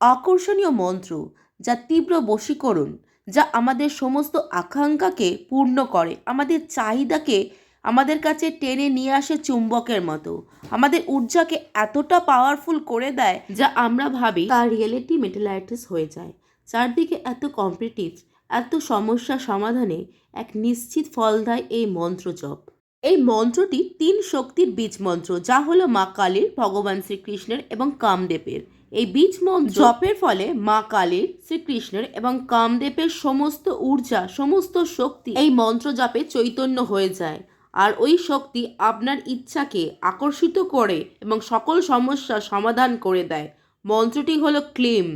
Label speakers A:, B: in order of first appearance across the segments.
A: আকর্ষণীয় মন্ত্র যা তীব্র বশীকরণ, যা আমাদের সমস্ত আকাঙ্ক্ষাকে পূর্ণ করে, আমাদের চাহিদাকে আমাদের কাছে টেনে নিয়ে আসে চুম্বকের মতো, আমাদের ঊর্জাকে এতটা পাওয়ারফুল করে দেয় যা আমরা ভাবি তার রিয়েলিটি মেটালাইটিস হয়ে যায়। চারদিকে এত কম্পিটিভ এত সমস্যা সমাধানে এক নিশ্চিত ফল দেয় এই মন্ত্র জপ এই মন্ত্রটি তিন শক্তির বীজ মন্ত্র, যা হলো মা কালীর, ভগবান শ্রীকৃষ্ণের এবং কামদেবের। এই বীজ মন্ত্র জপের ফলে মা কালীর শ্রীকৃষ্ণের এবং কামদেবের সমস্ত ঊর্জা, সমস্ত শক্তি এই মন্ত্র জপে চৈতন্য হয়ে যায়। আর ওই শক্তি আপনার ইচ্ছাকে আকর্ষিত করে এবং সকল সমস্যা সমাধান করে দেয়। মন্ত্রটি হলো ক্লিম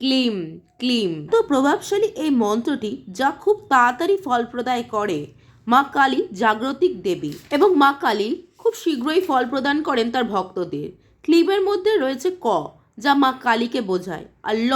A: ক্লিম ক্লিম। তো প্রভাবশালী এই মন্ত্রটি যা খুব তাড়াতাড়ি ফল প্রদায় করে। মা কালী জাগ্রতিক দেবী এবং মা কালী খুব শীঘ্রই ফল প্রদান করেন তার ভক্তদের। ক্লিমের মধ্যে রয়েছে ক। যা মা কালীকে বোঝায় আর ল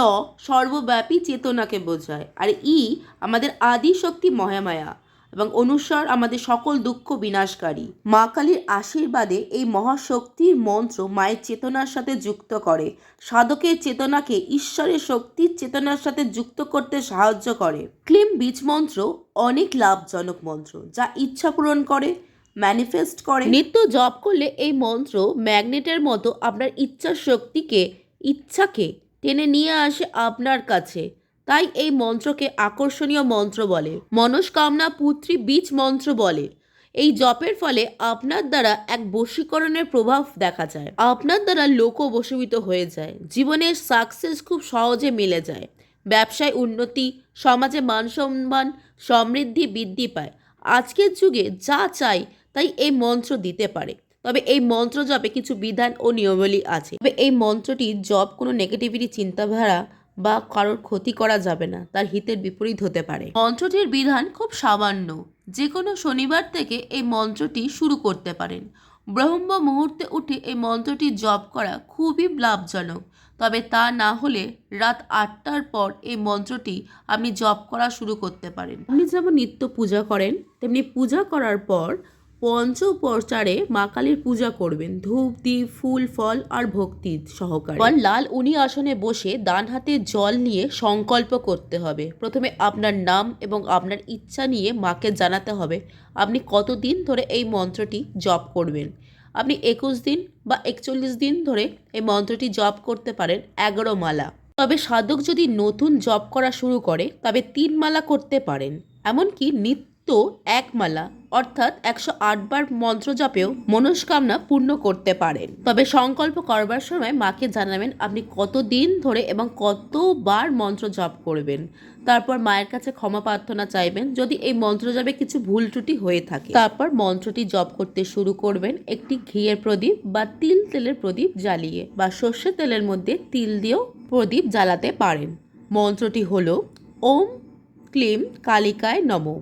A: সর্বব্যাপী চেতনাকে বোঝায়। আর ই আমাদের আদি শক্তি মহামায়া এবং অনুস্বর আমাদের সকল দুঃখ বিনাশকারী। মা কালীর আশীর্বাদে এই মহাশক্তির মন্ত্র মায়ের চেতনার সাথে যুক্ত করে। সাধকের চেতনাকে ঈশ্বরের শক্তির চেতনার সাথে যুক্ত করতে সাহায্য করে। ক্লিম বীজ মন্ত্র অনেক লাভজনক মন্ত্র যা ইচ্ছা পূরণ করে ম্যানিফেস্ট করে। নিত্য জপ করলে এই মন্ত্র ম্যাগনেটের মতো আপনার ইচ্ছা শক্তিকে ইচ্ছাকে টেনে নিয়ে আসে আপনার কাছে। তাই এই মন্ত্রকে আকর্ষণীয় মন্ত্র বলে। মনস্কামনা পুত্রী বীজ মন্ত্র বলে। এই জপের ফলে আপনার দ্বারা এক বশীকরণের প্রভাব দেখা যায়। আপনার দ্বারা লোক বশীভূত হয়ে যায়। জীবনের সাকসেস খুব সহজে মিলে যায়। ব্যবসায় উন্নতি, সমাজে মান সম্মান সমৃদ্ধি বৃদ্ধি পায়। আজকের যুগে যা চাই তাই এই মন্ত্র দিতে পারে। তবে এই মন্ত্র জপে কিছু বিধান ও নিয়মাবলী আছে। তবে এই মন্ত্রটি জপ কোনো নেগেটিভিটি চিন্তাধারা বা কারোর ক্ষতি করা যাবে না, তার হিতের বিপরীত হতে পারে। মন্ত্রটির বিধান খুব সামান্য যে কোনো শনিবার থেকে এই মন্ত্রটি শুরু করতে পারেন। ব্রহ্ম মুহূর্তে উঠে এই মন্ত্রটি জপ করা খুবই লাভজনক, তবে তা না হলে রাত আটটার পর এই মন্ত্রটি আপনি জপ করা শুরু করতে পারেন। আপনি যেমন নিত্য পূজা করেন, তেমনি পূজা করার পর পঞ্চোপচারে মা কালীর পূজা করবেন। ধূপ দ্বীপ ফুল, ফল আর ভক্তি সহকারে। লাল উনি আসনে বসে ডান হাতে জল নিয়ে সংকল্প করতে হবে। প্রথমে আপনার নাম এবং আপনার ইচ্ছা নিয়ে মাকে জানাতে হবে, আপনি কতদিন ধরে এই মন্ত্রটি জপ করবেন? আপনি একুশ দিন বা একচল্লিশ দিন ধরে এই মন্ত্রটি জপ করতে পারেন এগারো মালা। তবে সাধক যদি নতুন জপ করা শুরু করে, তবে তিন মালা করতে পারেন। এমনকি নিত্য এক মালা, অর্থাৎ একশো আটবার মন্ত্র জপেও মনস্কামনা পূর্ণ করতে পারেন। তবে সংকল্প করবার সময় মাকে জানাবেন, আপনি কত দিন ধরে এবং কতবার মন্ত্র জপ করবেন? তারপর মায়ের কাছে ক্ষমা প্রার্থনা চাইবেন, যদি এই মন্ত্র জপে কিছু ভুল ত্রুটি হয়ে থাকে। তারপর মন্ত্রটি জপ করতে শুরু করবেন, একটি ঘিয়ের প্রদীপ বা তিল তেলের প্রদীপ জ্বালিয়ে বা সর্ষে তেলের মধ্যে তিল দিয়েও প্রদীপ জ্বালাতে পারেন। মন্ত্রটি হলো, ওম ক্লিম কালিকায় নমঃ।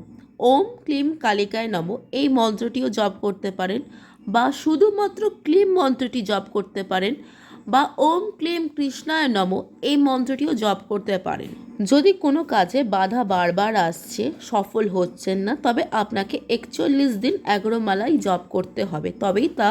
A: ওম ক্লিম কালিকায় নম। এই মন্ত্রটিও জপ করতে পারেন বা শুধুমাত্র ক্লিম মন্ত্রটি জপ করতে পারেন বা ওম ক্লিম কৃষ্ণায় নম, এই মন্ত্রটিও জপ করতে পারেন। যদি কোনো কাজে বাধা বারবার আসছে, সফল হচ্ছেন না, তবে আপনাকে একচল্লিশ দিন এগারো মালাই জপ করতে হবে, তবেই তা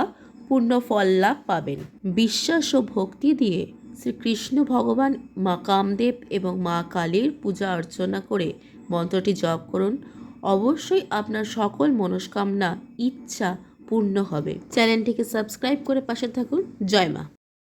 A: পূর্ণ ফল লাভ পাবেন। বিশ্বাস ও ভক্তি দিয়ে শ্রীকৃষ্ণ ভগবান মা কামদেব এবং মা কালীর পূজা অর্চনা করে মন্ত্রটি জপ করুন। অবশ্যই আপনার সকল মনস্কামনা ইচ্ছা পূর্ণ হবে। চ্যানেলটিকে সাবস্ক্রাইব করে পাশে থাকুন। জয় মা।